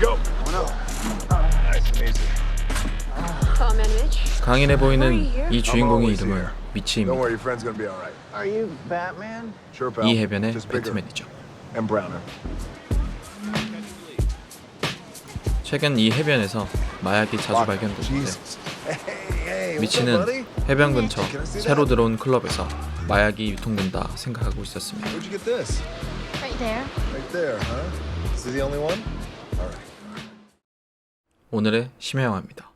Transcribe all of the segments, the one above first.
go. Oh. 강인해 보이는 이 주인공의 이름은 미치입니다. 이 해변의 배트맨이죠. and browner. 최근 이 해변에서 마약이 자주 발견되는데 미치는? 해변 근처 새로 that? 들어온 클럽에서 마약이 유통된다 생각하고 있었습니다. 오늘의 심야 영화입니다.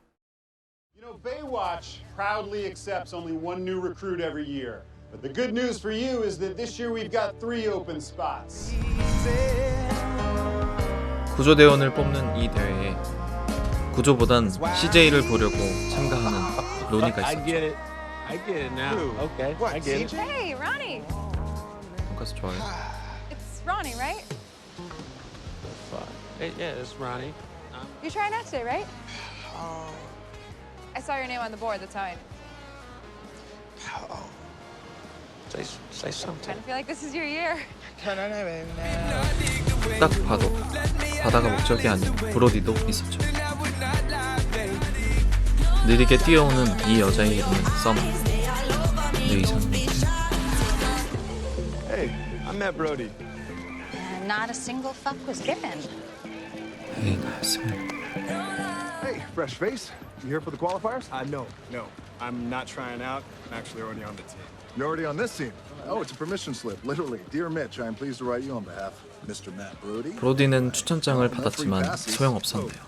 You know, Baywatch proudly accepts only one new recruit every year. But the good news for you is that this year we've got three open spots. 구조대원을 뽑는 이 대회에 구조보단 CJ를 보려고 참가하는 로니가 I 있었죠. get it. I get it now. Okay, I get it. Hey, Ronnie. 돈까스 좋아해요. It's Ronnie, right? Fuck. Hey, yeah, it's Ronnie. You're trying out today, right? I saw your name on the board. That's how I Say, say something. kind of feel like this is your year. 딱 봐도 바다가 목적이 아닌 브로디도 있었죠. 느리게 뛰어오는 이 여자의 이름은 썸. 내 이상형인데 Hey, I'm Matt Brody. And not a single fuck was given. 에이 나였으면 Hey, fresh face. You here for the qualifiers? Uh, no, no. I'm not trying out. I'm actually already on the team. You're already on this team. Oh, it's a permission slip, literally. Dear Mitch, I am pleased to write you on behalf of Mr. Matt Brody. 브로디는 추천장을 받았지만 소용없었네요.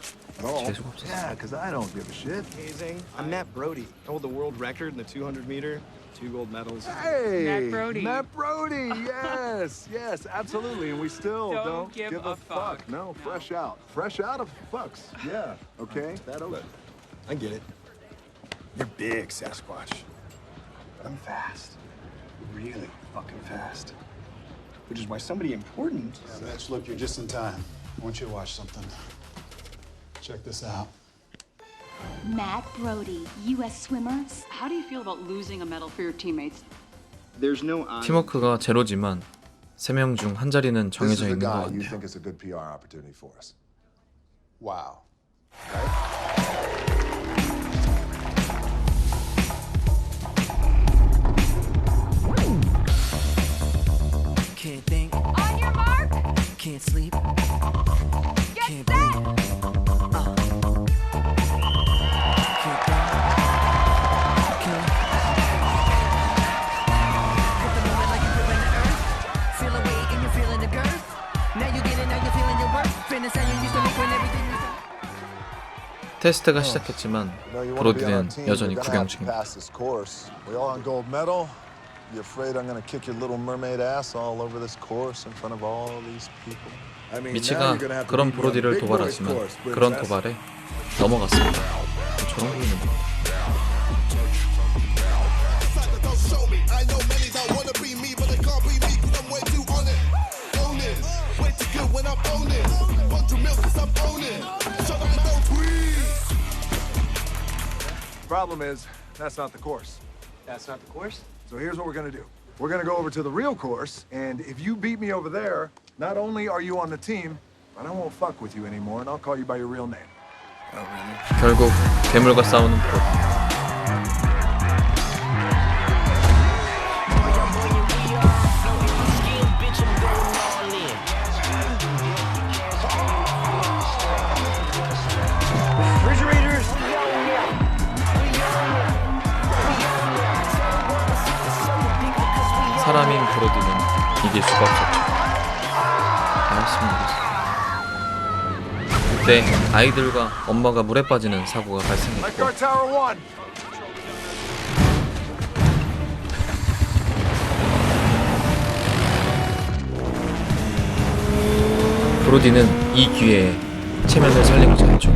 Oh, 재수가 없었어. yeah, because I don't give a shit. Amazing. I'm Matt Brody. I hold the world record in the 200 meter, two gold medals. Hey, Matt Brody. Matt Brody, yes, yes, absolutely. And we still Don't don't, give give, a a, fuck. fuck. No, fresh out. Fresh out of fucks. Yeah, okay, that over. I get it. You're big, Sasquatch. I'm fast. Really fucking fast. Which is why somebody important. Yeah, Mitch, look, you're just in time. I want you to watch something. Check this out. Matt Brody, U.S. swimmer. How do you feel about losing a medal for your teammates? There's no honor. 팀워크가 제로지만 세 명 중 한 자리는 This is 정해져 the 있는 것 guy you 같네요. think is a good PR opportunity for us. Wow. Can't think, On your mark. can't sleep, 테스트가 시작했지만 브로디는 여전히 구경 중입니다. pass this course. We all on gold medal. You afraid I'm gonna kick your little mermaid ass all over this course in front of all these people? I mean, now 미치가 그런 브로디를 도발하지만 그런. 도발에 넘어갔습니다. 저런 보이는 거. Problem is, that's not the course. That's not the course. So here's what we're gonna do. We're gonna go over to the real course, and if you beat me over there, not only are you on the team, but I won't fuck with you anymore, and I'll call you by your real name. 결국 괴물과 싸우는 브 사람인 브로디는 이길 수가 없었죠. 알았습니다. 그때 아이들과 엄마가 물에 빠지는 사고가 발생했고. 브로디는 이 기회에 체면을 살리고자 했죠.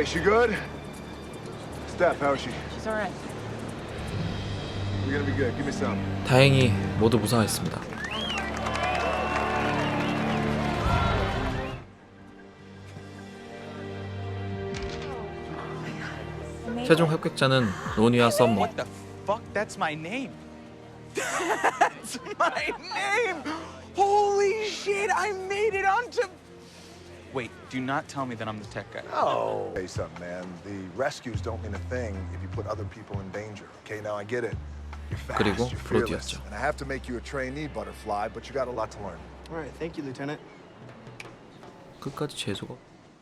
CJ, she good? Steph, how is she? She's all right. We're gonna be good. Give me some. 다행히 모두 무사했습니다. 최종 합격자는 로니와 썸머. What the fuck? That's my name. That's my name. Holy shit! I made it onto. Wait, do not tell me that I'm the tech guy. Oh. Hey, something, man. The rescues don't mean a thing if you put other people in danger. Okay, now I get it. You're fast, 그리고 you're fearless, 브로디였죠. and I have to make you a trainee butterfly, but you got a lot to learn. All right, thank you, Lieutenant. 끝까지 재수가.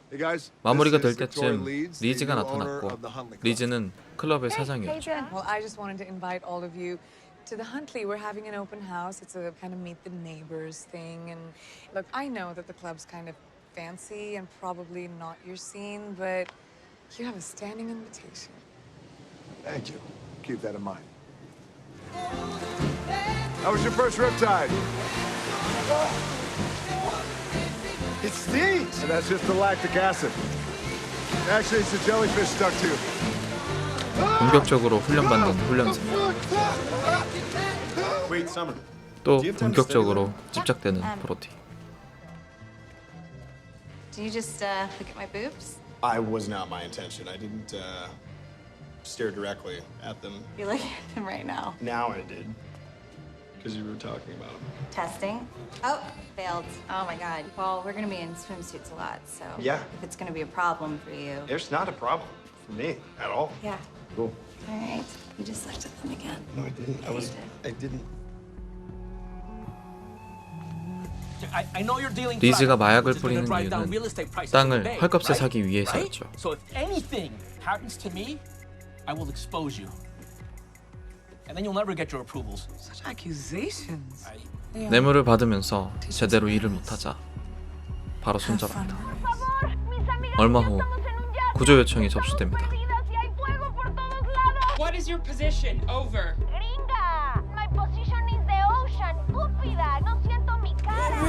Hey guys, 마무리가 this 될 is Victoria 때쯤 Leeds, the 리즈가 new owner 나타났고 of the Huntley Club. 리즈는 클럽의 사장이었죠. Well, I just wanted to invite all of you to the Huntley. We're having an open house. It's a kind of meet the neighbors thing. And look, I know that the club's kind of fancy and probably not your scene, but you have a standing invitation. Thank you. Keep that in mind. How was your first riptide? It stings! And that's just the lactic acid. Actually, it's the jellyfish stuck to you. 본격적으로 훈련받는 훈련생. Wait, Summer. 또 Do you have time to study 본격적으로 집착되는 브로디. Do you just uh, look at my boobs? I was not my intention. I didn't uh, stare directly at them. You're looking at them right now. Now I did. Because you were talking about them. Testing. Oh, failed. Oh my god. Well, we're gonna be in swimsuits a lot, so Yeah. if it's gonna be a problem for you. It's not a problem for me at all. Yeah. Cool. All right. You just looked at them again. No, I didn't. I was. I didn't. 리즈가 마약을 뿌리는 이유는 땅을 헐값에? 사기? 위해서였죠. So if anything happens to me, I will expose you. And then you'll never get your approvals. Such accusations. 뇌물을 받으면서 제대로 일을 못하자 바로 손절합니다. 얼마 후 구조 요청이 접수됩니다. What is your position? Over.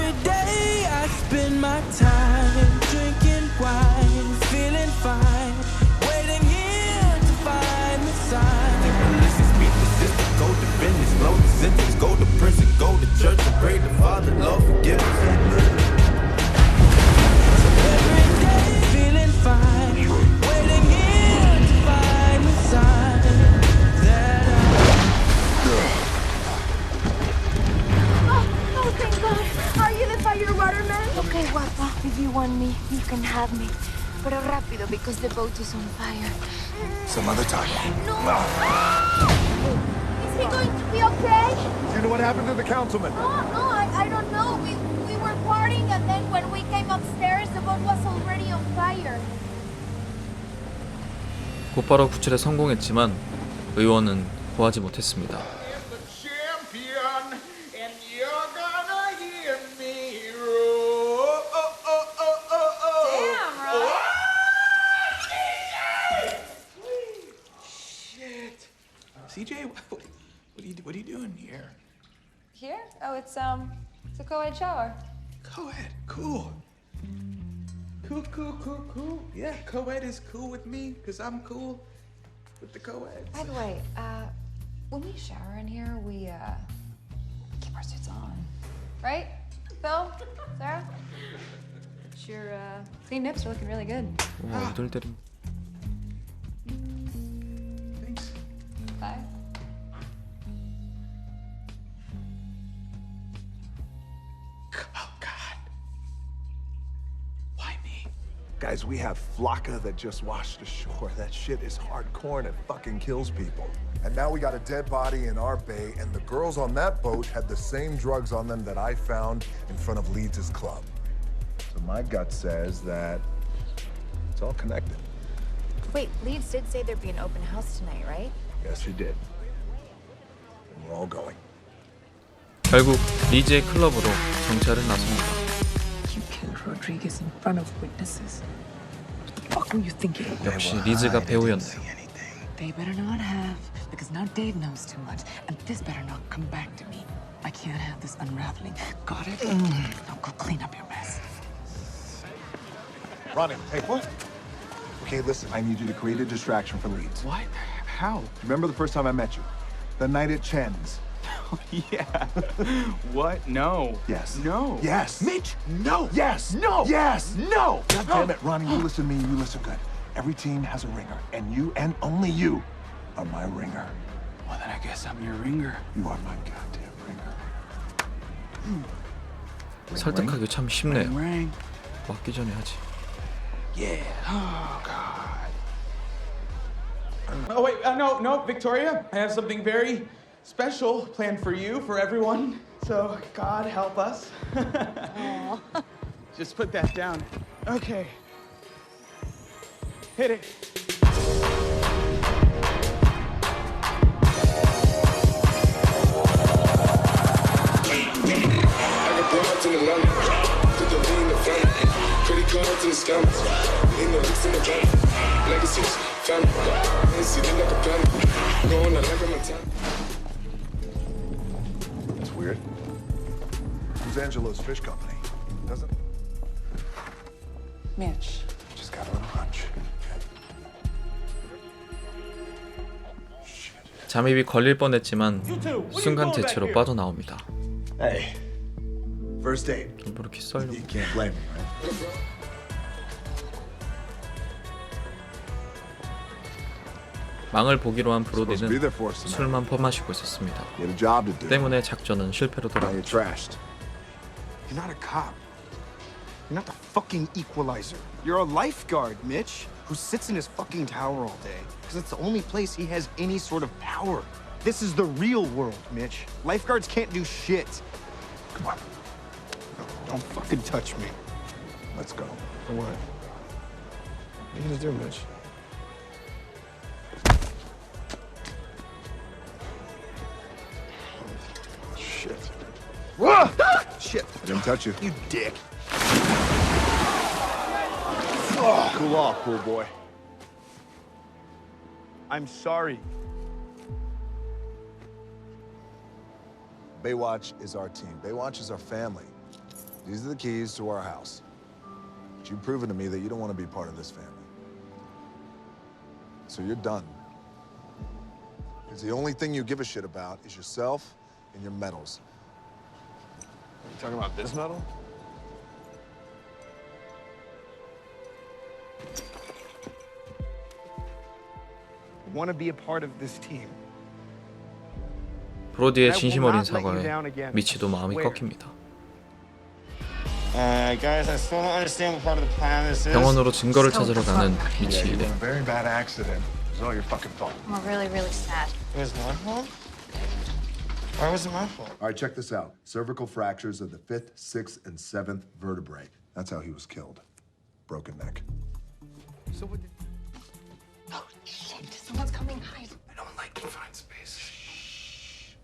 Every day I spend my time drinking wine, feeling fine, waiting here to find the sign. Malicious, beat the system, go to business, blow the sentence, go to prison, go to church and pray to Father, Lord, forgive us. Okay, guapa. If you want me, you can have me. Pero rápido, because the boat is on fire. Some other time. Is he going to be okay? Do you know what happened to the councilman? No, no, I, I don't know. We, we were partying, and then when we came upstairs, the boat was already on fire. 곧바로 구출에 성공했지만 의원은 구하지 못했습니다. Doing here? Here? Oh, it's um, it's a co-ed shower. Co-ed, cool. Cool, cool, cool, cool. Yeah, co-ed is cool with me, because I'm cool with the co-eds. By the way, uh, when we shower in here, we uh, keep our suits on, right? Phil, Sarah, your uh, clean nips are looking really good. 와 Guys, we have Flocka that just washed ashore. That shit is hardcore and it fucking kills people. And now we got a dead body in our bay, and the girls on that boat had the same drugs on them that I found in front of Leeds' club. So my gut says that it's all connected. Wait, Leeds did say there'd be an open house tonight, right? Yes, she did. And we're all going. 결국 리즈의 클럽으로 정찰을 나섭니다. You killed Rodriguez in front of witnesses. What the fuck were you thinking? 역시 리즈가 배우였네요. They better not have, because now Dave knows too much, and this better not come back to me. I can't have this unraveling. Got it? Now go clean up your mess. Ronnie, hey, what? Okay, listen, I need you to create a distraction for Leeds. What? How? Remember the first time I met you? The night at Chen's. yeah. what? No. Yes. No. Yes. Mitch, no. Yes. No. Yes. No. God damn it, Ronnie, you listen to me, you listen good. Every team has a ringer, and you and only you are my ringer. Well, then I guess I'm your ringer. You are my goddamn ringer. 설득하기 참 쉽네요. Ring. 맞기 전에 하지. Yeah. Oh God. Oh, wait, uh, no, no, Victoria, I have something very special planned for you, for everyone. So, God help us. Just put that down. Okay. Hit it. I got broads put the lean in the family, credit cards in the scammers, in the licks in the van, legacies, family, ain't sitting like a panda, going out like a Montana. Angelo's fish company? Doesn't Mitch. just got a little hunch. 잠입이 걸릴 뻔했지만 순간 대체로 빠져나옵니다. Hey, first date. 뭐 이렇게 썰려. You can't blame me, right? 망을 보기로 한 브로디는. 술만 퍼마시고 있었습니다. 때문에 작전은 실패로 돌아갔죠. You're not a cop. You're not the fucking equalizer. You're a lifeguard, Mitch, who sits in his fucking tower all day. Because it's the only place he has any sort of power. This is the real world, Mitch. Lifeguards can't do shit. Come on, Don't fucking touch me. let's go. For what? What are you gonna do, Mitch? Shit. Whoa! Touch you. You dick. Cool off, cool boy. I'm sorry. Baywatch is our team. Baywatch is our family. These are the keys to our house. But you've proven to me that you don't want to be part of this family. So you're done. Because the only thing you give a shit about is yourself and your medals. You talking about this medal? Want to be a part of this team. 브로디의 진심 어린 사과에 미치도 마음이 꺾입니다. Uh. 병원으로 증거를 찾으러 가는 미치 일행. Why was it my fault? All right, check this out. Cervical fractures of the fifth, sixth, and seventh vertebrae. That's how he was killed. Broken neck. So what did... Oh, shit. Someone's coming. Hide. I don't like confined space.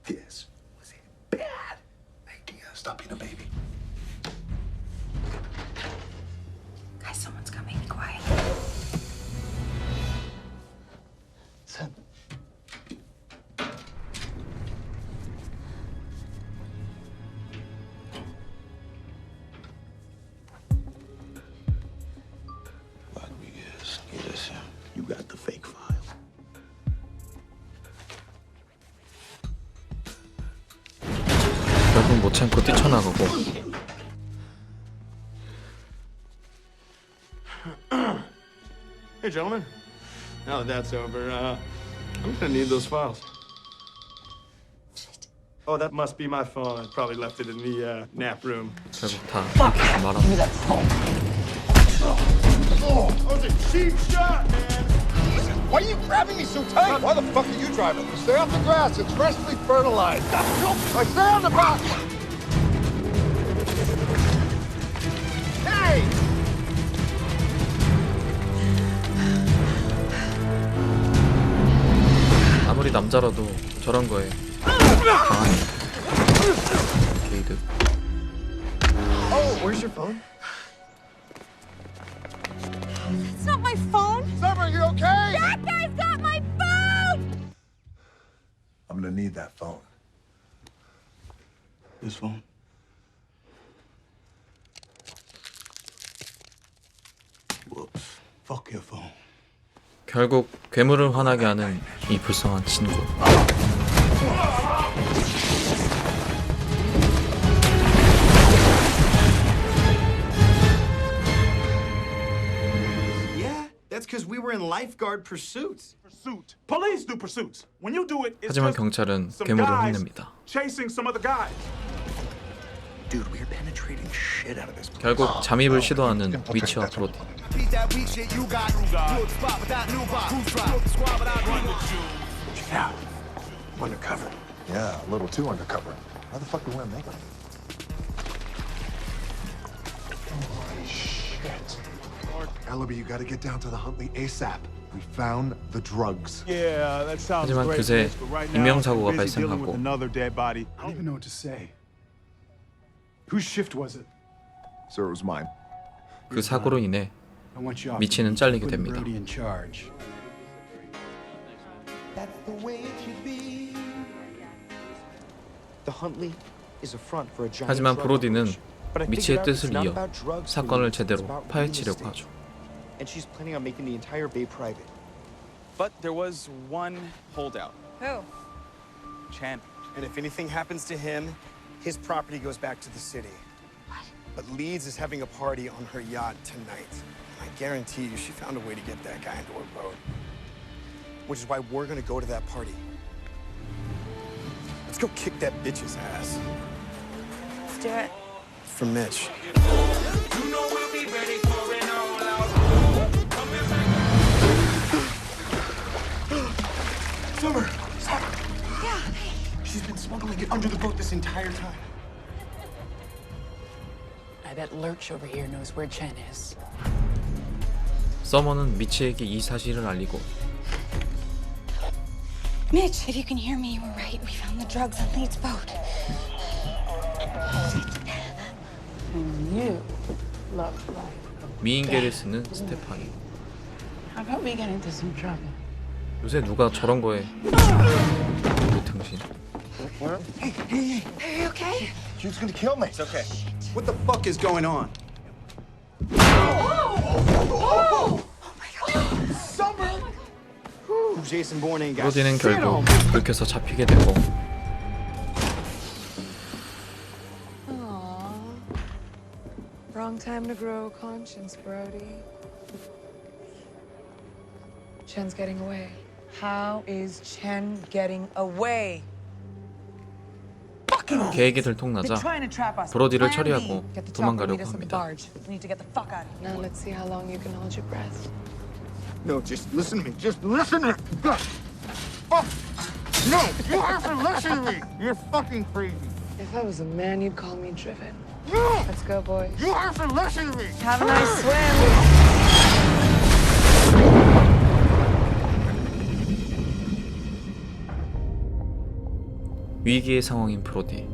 This was a bad idea. Stop being a baby. 못 참고 뛰쳐나가고 Hey, gentlemen. Now that that's over, uh, I'm gonna need those files. Oh, that must be my phone. I probably left it in the uh, nap room. 결국 다 들키고 말아. Oh, that was a cheap shot, man. Why are you grabbing me so tight? Why the fuck are you driving? Stay off the grass. It's freshly fertilized. I stay on the back. 남자라도 저런 거에 강한 게이드. Oh, where's your phone? It's not my phone. Summer, you okay? That guy's got my phone! I'm gonna need that phone. This phone? Whoops. Fuck your phone. 결국 괴물을 화나게 하는 이 불쌍한 친구. 하지만 경찰은 괴물을 혼냅니다. 결국 잠입을 시도하는 위치와 브로디. Beat that weak shit you got. Blew up the spot without new box. Blew up the squad without new Check it out. Undercover. Yeah, a little too undercover. How the fuck do we wear makeup? Holy shit. Ellaby, you gotta get down to the Huntley ASAP. We found the drugs. Yeah, that sounds 하지만 great. 그새 Mitch, but right now, 인명사고가 I'm busy dealing with 발생하고 another dead body. I don't even know what to say. Whose shift was it? Sir, it was mine. 그 사고로 인해 미치는 잘리게 됩니다. 하지만 브로디는 미치의 뜻을 이어 사건을 제대로 파헤치려고 하죠. But there was one holdout. Who? Chan. And if anything happens to him, his property goes back to the city. What? But Leeds is having a party on her yacht tonight. I guarantee you she found a way to get that guy into her boat. Which is why we're gonna go to that party. Let's go kick that bitch's ass. Let's do it. For Mitch. Summer! Summer! Yeah. She's been smuggling it under the boat this entire time. I bet Lurch over here knows where Chen is. 서머는 미치에게 이 사실을 알리고 Mitch, if you can hear me, you were right. We found the drugs on Lee's boat. And you look like. 미인계를 쓰는 스테파니. How about we get into some trouble? 요새 누가 저런 거에 그 등신. Hey, hey, hey! Are you okay? She was gonna kill me. It's okay. What the fuck is going on? Summer! 로디는 결국. 불켜서 잡히게 되고 Aww. Wrong time to grow conscience, Brody. Chen's getting away. How is Chen getting away? 계획이 들통나자 브로디를 처리하고 도망가려고 합니다. barge. We need to get the fuck out of here. Now let's see how long you can hold your breath. No, just listen to me. Just listen to me. Fuck. No, you have to listen to me. You're fucking crazy. If I was a man, you'd call me driven. No! Let's go, boys. You have to listen to me. Have a nice swim. 위기의 상황인 브로디.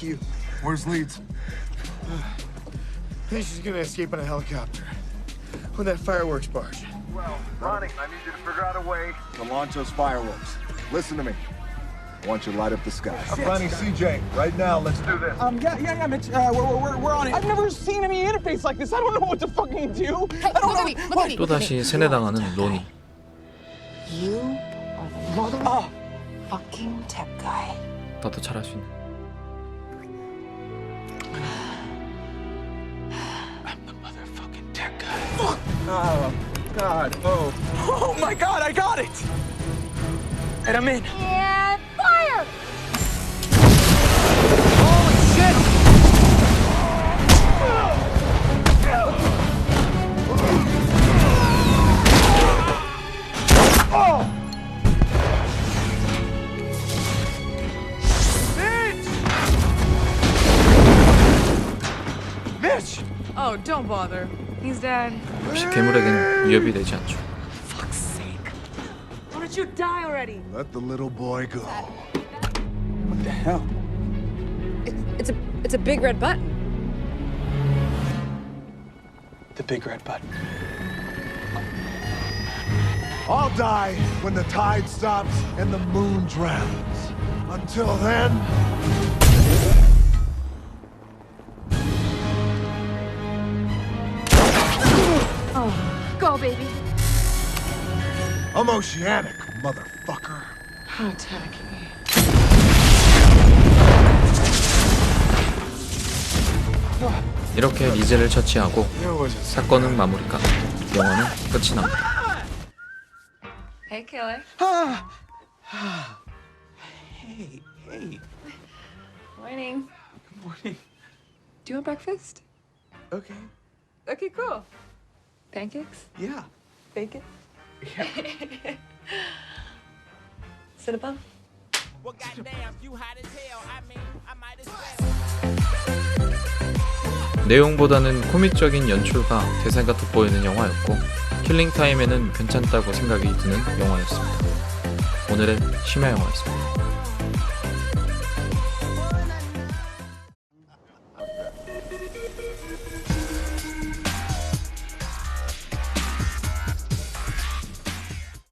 Thank you. Where's Leeds? I think she's gonna escape in a helicopter. On that fireworks barge. Well, Ronnie, I need you to figure out a way to launch those fireworks. Listen to me. I want you to light up the sky. I'm finding CJ. Right now, let's do this. Um, yeah, yeah, yeah, Mitch. Uh, we're, we're, we're on it. I've never seen any interface like this. I don't know what to fucking do. I don't know. 또다시 세뇌당하는 로니. You are the mother fucking tech guy. 나도 잘할 수 있는. Oh, God. Oh. Oh, my God, I got it. And I'm in. And fire! bitch! Oh. oh, don't bother. He's dead. 역시 괴물에겐 위협이 되지 않죠. Why don't you die already? Let the little boy go. What the hell? It's a it's a big red button. The big red button. I'll die when the tide stops and the moon drowns. Until then. I'm oceanic, motherfucker. How tacky. 이렇게 리즈를 처치하고 사건은 마무리가 영화는 끝이 납니다. Hey, killer. Hey, hey. Morning. Good morning. Do you want breakfast? Okay. Okay, cool. Pancakes? Yeah. Bacon? Cinnabon? 내용보다는 코믹적인 연출과 대사가 돋보이는 영화였고 킬링 타임에는 괜찮다고 생각이 드는 영화였습니다. 오늘의 심야 영화였습니다.